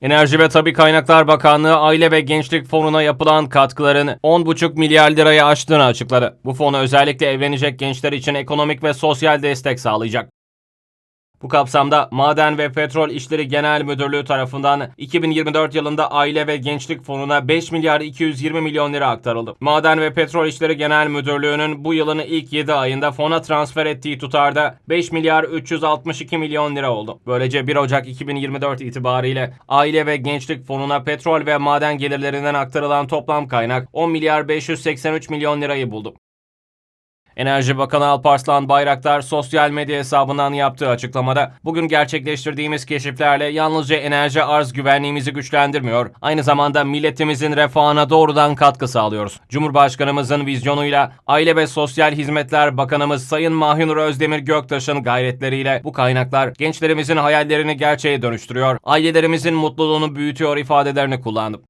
Enerji ve Tabi Kaynaklar Bakanlığı Aile ve Gençlik Fonu'na yapılan katkıların 10,5 milyar lirayı aştığını açıkladı. Bu fonu özellikle evlenecek gençler için ekonomik ve sosyal destek sağlayacak. Bu kapsamda Maden ve Petrol İşleri Genel Müdürlüğü tarafından 2024 yılında Aile ve Gençlik Fonu'na 5 milyar 220 milyon lira aktarıldı. Maden ve Petrol İşleri Genel Müdürlüğü'nün bu yılın ilk 7 ayında fona transfer ettiği tutarda 5 milyar 362 milyon lira oldu. Böylece 1 Ocak 2024 itibariyle Aile ve Gençlik Fonu'na petrol ve maden gelirlerinden aktarılan toplam kaynak 10 milyar 583 milyon lirayı buldu. Enerji Bakanı Alparslan Bayraktar sosyal medya hesabından yaptığı açıklamada bugün gerçekleştirdiğimiz keşiflerle yalnızca enerji arz güvenliğimizi güçlendirmiyor, aynı zamanda milletimizin refahına doğrudan katkı sağlıyoruz. Cumhurbaşkanımızın vizyonuyla Aile ve Sosyal Hizmetler Bakanımız Sayın Mahinur Özdemir Göktaş'ın gayretleriyle bu kaynaklar gençlerimizin hayallerini gerçeğe dönüştürüyor, ailelerimizin mutluluğunu büyütüyor ifadelerini kullandı.